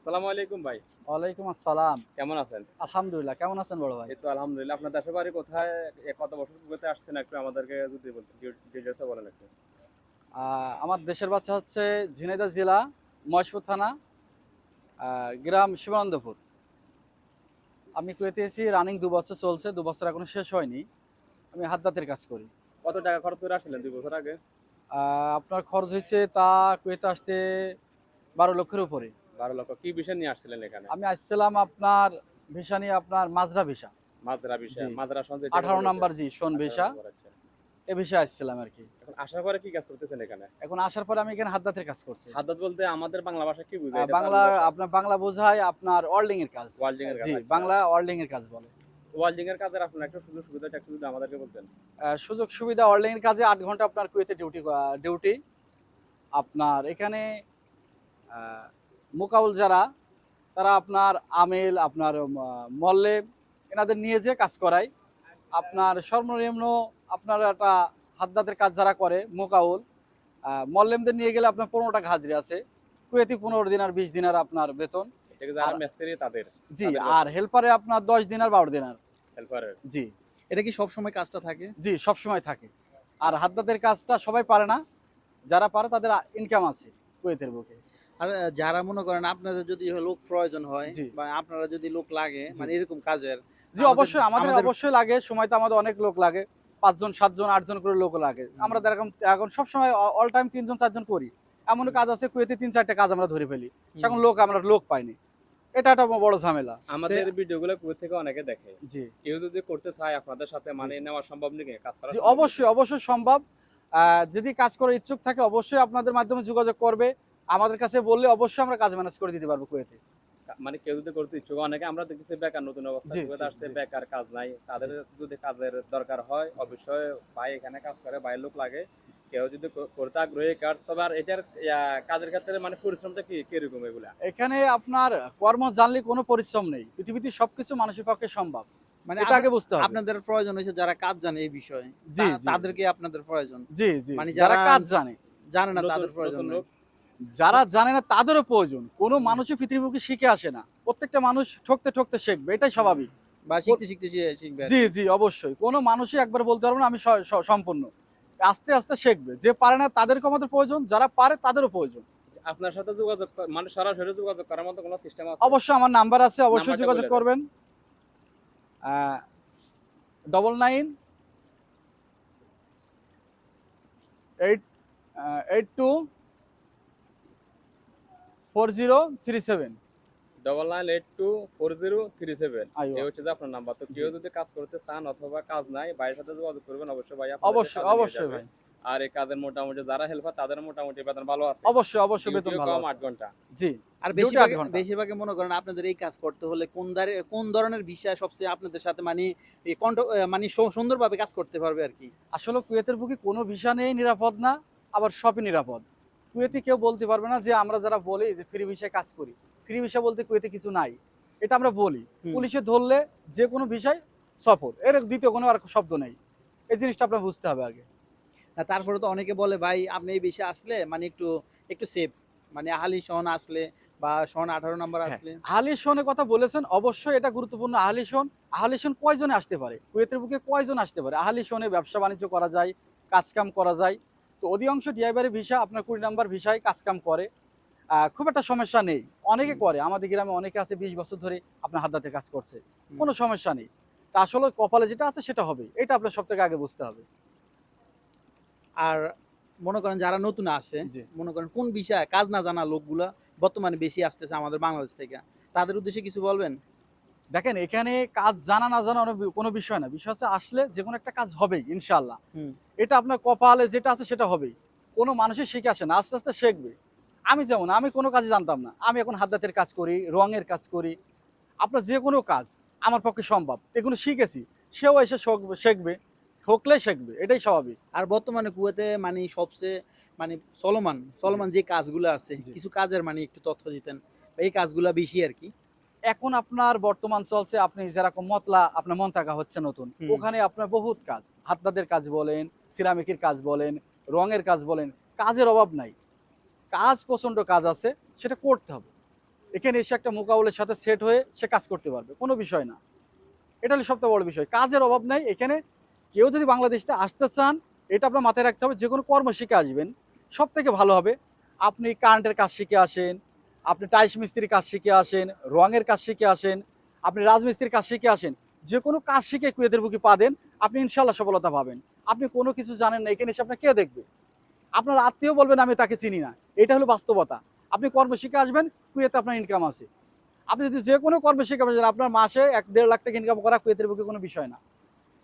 আসসালামু আলাইকুম ভাই। ওয়ালাইকুম আসসালাম। কেমন আছেন? আলহামদুলিল্লাহ কেমন আছেন বড় ভাই? এই তো আলহামদুলিল্লাহ। আপনার দেশের বাড়ি কোথায়? কত বছর কুয়েতে আসছেন? একটু আমাদেরকে যদি বলতেন ডিটেলসে বলেন একটু। আমার দেশের বাচ্চা হচ্ছে ঝিনাইদহ জেলা মহেশপুর থানা গ্রাম শিবানন্দপুর। আমি কুয়েতে এসেছি রানিং দু বছর চলছে দু বছর এখনও শেষ হয়নি। আমি হাদ্দাতের কাজ করি। কত টাকা খরচ করে আসছিলেন দুই বছর আগে? আপনার খরচ হয়েছে তা কুয়েতে আসতে বারো লক্ষের উপরে। বারো লক্ষ। কি বিষয় নিয়ে আসছিলেন এখানে? আমি আসছিলাম আপনার ভিসা নিয়ে আপনার মাজরা ভিসা মাদ্রা বিষয় জি। মাদ্রা আঠারো নাম্বার জি শোন ভিসা এ বিষয়ে আসছিলাম আর কি। এখন আসার পরে কি কাজ করতেছেন এখানে? এখন আসার পরে আমি এখানে হাদ্দাতের কাজ করছি। হাদ্দাত বলতে আমাদের বাংলা ভাষা কি বুঝায়? বাংলা আপনার বাংলা বোঝায় আপনার ওয়ার্ল্ডিং এর কাজ। ওয়ার্ল্ডিং এর কাজ জি আচ্ছা। বাংলা ওয়ার্ল্ডিং এর কাজ বলে। ওয়ার্ল্ডিং এর কাজের আপনার একটা সুযোগ সুবিধাটা একটু যদি আমাদেরকে বলতেন। সুযোগ সুবিধা ওয়ার্ল্ডিং এর কাজে আট ঘণ্টা আপনার কুয়েতে ডিউটি ডিউটি আপনার এখানে মোকাউল যারা তারা আপনার আমেল আপনার মল্লে এনাদের নিয়ে যে কাজ করায়। আপনার সর্বনিম্ন আপনার একটা হাদ্দাতের কাজ যারা করে মোকাউল মল্লেমদের নিয়ে গেলে আপনার পনেরোটা টাকা হাজিরি আছে। কুয়েতি পনেরো দিন আর বিশ দিনের আপনার বেতন। তাদের। জি আর হেল্পারে আপনার দশ দিন আর বারো দিন আর। হেল্পারের। জি। এটা কি সব সময় কাজটা থাকে? জি সব সময় থাকে। আর হাদ্দাতের কাজটা সবাই পারে না। যারা পারে তাদের ইনকাম আছে কুয়েতের বুকে। আর যারা মনে করেন আপনাদের যদি লোক প্রয়োজন হয় বা আপনারা যদি লোক লাগে মানে এরকম কাজের জি অবশ্যই আমাদের অবশ্যই লাগে সময় তো আমাদের অনেক লোক লাগে পাঁচজন সাতজন আটজন করে লোক লাগে। আমরা এরকম এখন সব সময় অল টাইম তিনজন চারজন করি। এমন কাজ আছে কুয়েতে তিন চারটে কাজ আমরা ধরে ফেলি। সেখন লোক আমরা লোক পাইনি। এটা একটা বড় ঝামেলা। আমাদের ভিডিওগুলো কুয়েত থেকে অনেকে দেখে। জি। কেউ যদি করতে চায় আপনাদের সাথে মানিয়ে নেওয়া সম্ভব নাকি? কাজ করা জি অবশ্যই অবশ্যই সম্ভব। আহ, যদি কাজ করার ইচ্ছুক থাকে অবশ্যই আপনাদের মাধ্যমে যোগাযোগ করবে। আমাদের কাছে বললে অবশ্যই আমরা কাজ ম্যানেজ করে দিতে পারব কুয়েতে। মানে কেউ যদি করতে ইচ্ছুক অনেকে আমরা দেখতেছি বেকার নতুন অবস্থা আসছে বেকার কাজ নাই। তাদের যদি কাজের দরকার হয় অবশ্যই ভাই এখানে কাজ করে বাইরের লোক লাগে। কেউ যদি করতে আগ্রহী কাজ তবে আর এটার কাজের ক্ষেত্রে মানে পরিশ্রমটা কি কীরকম এগুলা? এখানে আপনার কর্ম জানলে কোনো পরিশ্রম নেই। পৃথিবীতে সবকিছু মানুষের পক্ষে সম্ভব। মানে এটা আগে বুঝতে হবে। আপনাদের প্রয়োজন হয়েছে যারা কাজ জানে এই বিষয়ে। জি, তাদেরকে আপনাদের প্রয়োজন। জি জি মানে যারা কাজ জানে। জানে না তাদের প্রয়োজন যারা জানে না তাদেরও প্রয়োজন। কোনো মানুষই পৃথিবীকে শিখে আসে না। প্রত্যেকটা মানুষ ঠকতে ঠকতে শিখবে এটাই স্বাভাবিক। বা শিখতে শিখতে শিখবে। জি জি অবশ্যই। কোনো মানুষই একবার বলতে পারব না আমি সম্পূর্ণ। আস্তে আস্তে শিখবে। যে পারে না তাদেরকে আমাদের প্রয়োজন যারা পারে তাদেরও প্রয়োজন। আপনার সাথে যোগাযোগ মানে সরাসরি যোগাযোগ করার মতো কোনো সিস্টেম আছে? অবশ্যই আমার নাম্বার আছে অবশ্যই যোগাযোগ। করবেন। Double nine eight eight two four zero three seven. Double nine eight two four zero three seven এই হচ্ছে যে আপনার নাম্বার। তো কেউ যদি কাজ করতে চান অথবা কাজ নাই ভাইয়ের সাথে যোগাযোগ করবেন অবশ্যই ভাই অবশ্যই অবশ্যই ভাই। আর এই কাজের মোটামুটি যারা হেল্পার তাদের মোটামুটি বেতন ভালো আছে। অবশ্যই অবশ্যই বেতন ভালো কম আছে। ঘণ্টা। জি আর ডিউটি বেশিরভাগ মনে করেন আপনাদের এই কাজ করতে হলে কোন দারে কোন ধরনের বিষয় সবচেয়ে আপনাদের সাথে মানে মানে সুন্দরভাবে কাজ করতে পারবে আর কি? আসলে কুয়েতের বুকে কোনো ভিসা নেই নিরাপদ না আবার সবই নিরাপদ। কুয়েতে কেউ বলতে পারবে না যে আমরা যারা বলি যে ফ্রি ভিসায় কাজ করি। ফ্রি ভিসা বলতে কুয়েতে কিছু নাই। এটা আমরা বলি। পুলিশে ধরলে যে কোনো বিষয় সফর এর দ্বিতীয় কোনো আর শব্দ নেই। এই জিনিসটা আপনার বুঝতে হবে আগে। তারপরে তো অনেকে বলে ভাই আপনি এই বিষয়ে আসলে মানে একটু একটু সেফ মানে আহালি সন আসলে বা সন আঠারো নাম্বার হ্যাঁ। আসলে। আহলি শোনের কথা বলেছেন অবশ্যই এটা গুরুত্বপূর্ণ। আহলি শোন আহলি শোন কয়জনে আসতে পারে? কুয়েতের বুকে কয়জন আসতে পারে? আহালি শোনে ব্যবসা বাণিজ্য করা যায় কাজকাম করা যায় তো অধিকাংশ ডিআইবারের ভিসা আপনার কুড়ি নাম্বার ভিসায় কাজকাম করে। খুব একটা সমস্যা নেই। অনেকে করে আমাদের গ্রামে অনেকে আছে বিশ বছর ধরে আপনার হাত কাজ করছে। কোনো সমস্যা নেই। তা আসলে কপালে যেটা আছে সেটা হবে। এটা আপনার সব থেকে আগে বুঝতে হবে। আর মনে করেন যারা নতুন আসে। মনে করেন কোন বিষয়ে কাজ না জানা লোকগুলা বর্তমানে বেশি আসতেছে আমাদের বাংলাদেশ থেকে। তাদের উদ্দেশ্যে কিছু বলবেন? দেখেন এখানে কাজ জানা না জানা কোনো বিষয় না। বিষয় হচ্ছে আসলে যে কোনো একটা কাজ হবেই ইনশাল্লাহ এটা আপনার কপালে যেটা আছে সেটা হবেই। কোনো মানুষের শিখে আসে না আস্তে আস্তে শিখবে। আমি যেমন আমি কোনো কাজে জানতাম না। আমি এখন হাতের কাজ করি রঙের কাজ করি। আপনার যে কোনো কাজ আমার পক্ষে সম্ভব। এগুলো শিখেছি। সেও এসে শিখবে শিখবে ঠকলে শিখবে। এটাই স্বাভাবিক। আর বর্তমানে কুয়েতে মানে সবচেয়ে মানে চলমান চলমান যে কাজগুলো আছে কিছু কাজের মানে একটু তথ্য দিতেন। এই কাজগুলা বেশি আর কি। এখন আপনার বর্তমান চলছে আপনি যেরকম মতলা আপনার মন্তাকা হচ্ছে নতুন। ওখানে আপনার বহুত কাজ। হাতদাদের কাজ বলেন সিরামিকের কাজ বলেন রঙের কাজ বলেন কাজের অভাব নাই। কাজ প্রচণ্ড কাজ আছে সেটা করতে হবে। এখানে এসে একটা মোকাবলের সাথে সেট হয়ে সে কাজ করতে পারবে কোনো বিষয় না। এটা হলো সবথেকে বড় বিষয়। কাজের অভাব নাই এখানে কেউ যদি বাংলাদেশে আসতে চান এটা আপনার মাথায় রাখতে হবে যে কোনো কর্ম শিখে আসবেন সব থেকে ভালো হবে। আপনি কারেন্টের কাজ শিখে আসেন আপনি টাইস মিস্ত্রির কাজ শিখে আসেন রঙের কাজ শিখে আসেন আপনি রাজমিস্ত্রির কাজ শিখে আসেন যে কোনো কাজ শিখে কুয়েতের বুকে পাবেন আপনি ইনশাল্লাহ সফলতা পাবেন। আপনি কোনো কিছু জানেন না এখানে এসে আপনার কে দেখবে? আপনার আত্মীয় বলবেন আমি তাকে চিনি না। এটা হলো বাস্তবতা। আপনি কর্ম শিখে আসবেন কুয়েতে আপনার ইনকাম আছে। আপনি যদি যে কোনো কর্মে শিখে আসবেন আপনার মাসে এক দেড় লাখ টাকা ইনকাম করা কুয়েতের বুকে কোনো বিষয় না।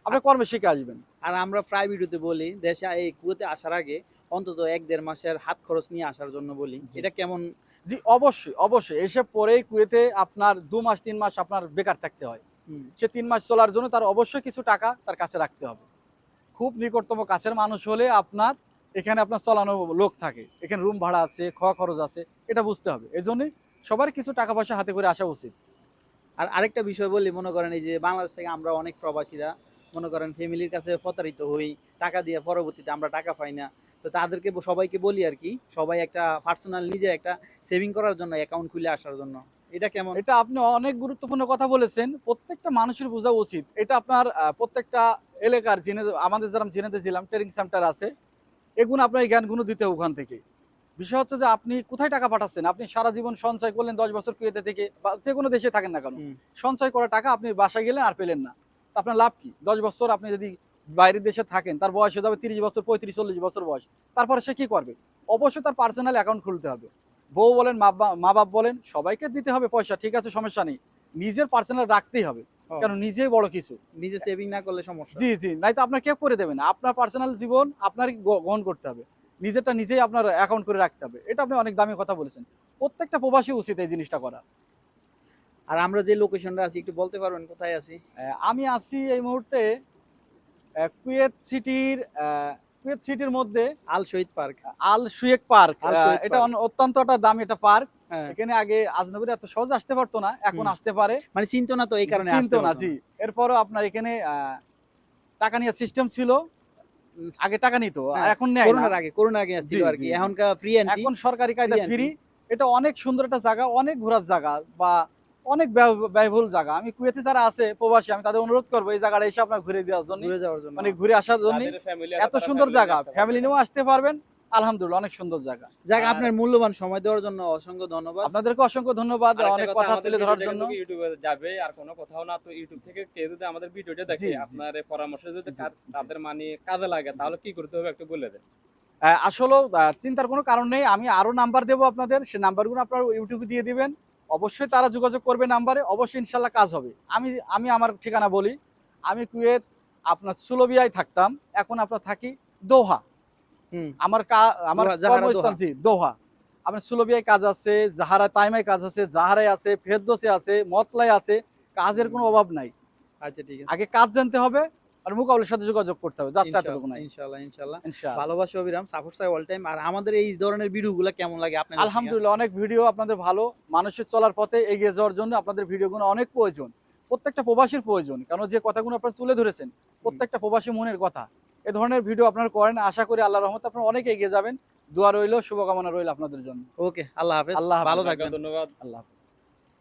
আপনি কর্মে শিখে আসবেন। আর আমরা প্রায় ভিডিওতে বলি দেশে এই কুয়েতে আসার আগে অন্তত এক দেড় মাসের হাত খরচ নিয়ে আসার জন্য বলি। এটা কেমন জি অবশ্যই অবশ্যই। এসে পরেই কুয়েতে আপনার দু মাস তিন মাস আপনার বেকার থাকতে হয়। সে তিন মাস চলার জন্য তার অবশ্যই কিছু টাকা তার কাছে রাখতে হবে। খুব নিকটতম কাছের মানুষ হলে আপনার এখানে আপনার চলানো লোক থাকে। এখানে রুম ভাড়া আছে খাওয়া খরচ আছে এটা বুঝতে হবে। এই জন্যই সবার কিছু টাকা পয়সা হাতে করে আসা উচিত। আর আরেকটা বিষয় বলি মনে করেন এই যে বাংলাদেশ থেকে আমরা অনেক প্রবাসীরা মনে করেন ফ্যামিলির কাছে প্রতারিত হই টাকা দিয়ে পরবর্তীতে আমরা টাকা পাই না। তো তাদেরকে সবাইকে বলি আর কি সবাই একটা পার্সোনাল নিজের একটা সেভিং করার জন্য অ্যাকাউন্ট খুলে আসার জন্য। এটা কেমন? এটা আপনি অনেক গুরুত্বপূর্ণ কথা বলেছেন প্রত্যেকটা মানুষের বোঝা উচিত। এটা আপনার প্রত্যেকটা এলাকার জেনে আমাদের যারা জেনেতে ছিলাম ট্রেনিং সেন্টার আছে এগুলো আপনার এই জ্ঞানগুলো দিতে হবে ওখান থেকে। বিষয় হচ্ছে যে আপনি কোথায় টাকা পাঠাচ্ছেন? আপনি সারা জীবন সঞ্চয় করলেন দশ বছর কুয়েতে থেকে বা যে কোনো দেশে থাকেন না কেন। সঞ্চয় করা টাকা আপনি বাসায় গেলেন আর পেলেন না। আপনার লাভ কি? দশ বছর আপনি যদি বাইরের দেশে থাকেন তার বয়স হয়ে যাবে তিরিশ বছর পঁয়ত্রিশ চল্লিশ বছর বয়স তারপরে সে কি করবে? অবশ্যই তার পার্সোনাল অ্যাকাউন্ট খুলতে হবে। বউ বলেন মা বাপ বলেন সবাইকে দিতে হবে পয়সা ঠিক আছে সমস্যা নেই। নিজের পার্সোনাল রাখতেই হবে কারণ নিজেই বড় কিছু। নিজে সেভিং না করলে সমস্যা। জি জি নাই তো আপনার কেউ করে দেবে না। আপনার পার্সোনাল জীবন আপনারই গ- গ্রহণ করতে হবে। নিজেরটা নিজেই আপনার অ্যাকাউন্ট করে রাখতে হবে। এটা আপনি অনেক দামি কথা বলেছেন। প্রত্যেকটা প্রবাসী উচিত এই জিনিসটা করা। আর আমরা যে লোকেশনটা আছি একটু বলতে পারবেন কোথায় আছি? আমি আছি এই মুহূর্তে কুয়েত সিটির কুয়েত সিটির মধ্যে আল শহীদ পার্ক। আল সুয়েক পার্ক এটা অত্যন্ত একটা দামি একটা পার্ক। হ্যাঁ। এখানে আগে আজনবীর এত সহজে আসতে পারতো না এখন আসতে পারে। মানে চিন্তা না তো এই কারণে চিনতো না জি। এরপরও আপনার এখানে টাকা নেওয়ার সিস্টেম ছিল। আগে টাকা নিত হ্যাঁ, এখন নেয় করোনার আগে করোনার আগে ছিল আর কি। এখনকার ফ্রি এখন সরকারি কায়দা ফ্রি এটা অনেক সুন্দর একটা জায়গা অনেক ঘোরার জায়গা বা অনেক ব্যয়বহুল জায়গা। আমি কুয়েতে যারা আছে প্রবাসী আমি তাদের অনুরোধ করব এই জায়গাটা এসে আপনার ঘুরে দেওয়ার জন্য। ঘুরে যাওয়ার জন্য। মানে ঘুরে আসার জন্য। এত সুন্দর জায়গা। ফ্যামিলি নিয়েও আসতে পারবেন। আলহামদুলিল্লাহ অনেক সুন্দর জায়গা। যাক আপনার মূল্যবান সময় দেওয়ার জন্য অসংখ্য ধন্যবাদ। আপনাদের অসংখ্য ধন্যবাদ। অনেক কথা, তুলে ধরার জন্য। ইউটিউবে যাবে আর কোনো কোথাও না। তো ইউটিউব থেকে কেউ যদি আমাদের ভিডিওটা দেখে। আপনার পরামর্শ যদি। তাদের মানে কাজে লাগে তাহলে কি করতে হবে একটু বলে দেন। আহ, আসলেও চিন্তার কোনো কারণ নেই। আমি আরও নাম্বার দেবো আপনাদের। সে নাম্বারগুলো আপনারা ইউটিউবে দিয়ে দিবেন। অবশ্যই তারা যোগাযোগ করবে নাম্বারে অবশ্যই ইনশাল্লাহ কাজ হবে। আমি আমি আমার ঠিকানা বলি আমি কুয়েত আপনার সুলবিয়ায় থাকতাম এখন আপনার থাকি দোহা। আমার আমার কর্মস্থান জি দোহা। আমার সুলবিয়ায় কাজ আছে জাহারা তাইমায় কাজ আছে জাহারায় আছে ফেরদোসে আছে মতলায় আছে কাজের কোনো অভাব নাই। আচ্ছা ঠিক আছে। আগে কাজ জানতে হবে আর মুকাবলের সাথে যোগাযোগ করতে হবে যাচ্ছে এতটুকু নাই। ইনশাআল্লাহ ইনশাআল্লাহ। ইনশাআল্লাহ। ভালোবাসা অবিরাম সাপোর্ট চাই অল টাইম আর আমাদের এই ধরনের ভিডিওগুলো কেমন লাগে আপনার আলহামদুলিল্লাহ অনেক ভিডিও আপনাদের ভালো। মানুষের চলার পথে এগিয়ে যাওয়ার জন্য আপনাদের ভিডিওগুলো অনেক প্রয়োজন। প্রত্যেকটা প্রবাসীর প্রয়োজন কারণ যে কথাগুলো আপনারা তুলে ধরেছেন প্রত্যেকটা প্রবাসী মনের কথা। এ ধরনের ভিডিও আপনারা করেন আশা করি আল্লাহ রহমত আপনারা অনেক এগিয়ে যাবেন। দোয়া রইল শুভকামনা রইল আপনাদের জন্য। ওকে আল্লাহ হাফেজ। আল্লাহ ভালো থাকবেন। ধন্যবাদ। আল্লাহ হাফিজ।